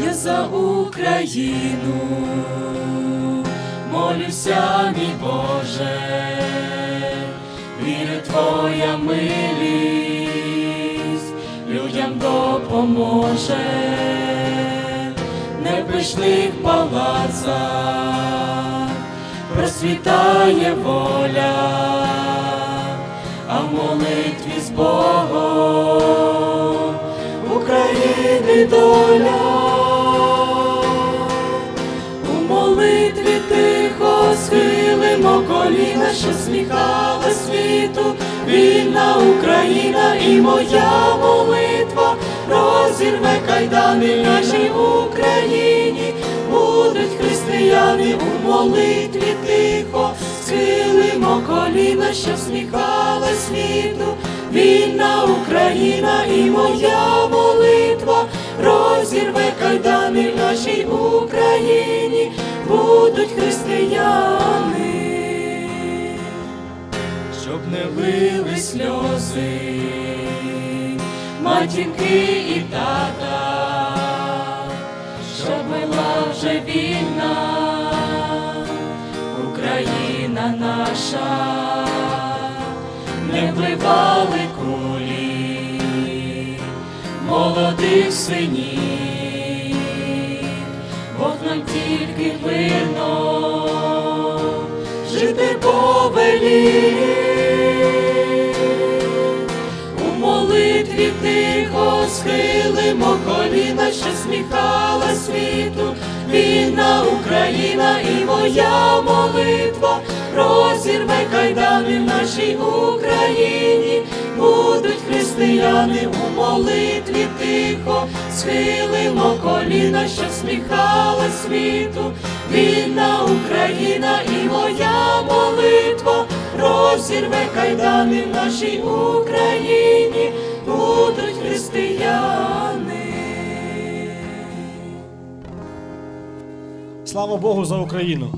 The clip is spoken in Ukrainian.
молюся за Україну, молюся, мій Боже, віри Твоя милість людям допоможе, не в пишних палацах просвітає воля, а в молитві з Богом України доля. Що сміхала світу, вільна Україна і моя молитва. Розірве кайдани нашій Україні, будуть християни у молитві тихо, схилимо коліна, що сміхала світу, вільна Україна і моя молитва. Розірве кайдани нашій Україні, сльози, матінки і тата, щоб була вже вільна Україна наша, не вливали кулі молодих синів, Бог нам тільки мирно жити повелів. Схилимо коліна, що сміхала світу, вільна Україна і моя молитва. Розірве кайдани в нашій Україні, будуть християни у молитві тихо, схилимо коліна, що сміхала світу, вільна Україна і моя молитва. Розірве кайдани в нашій Україні, будуть християни. Слава Богу за Україну!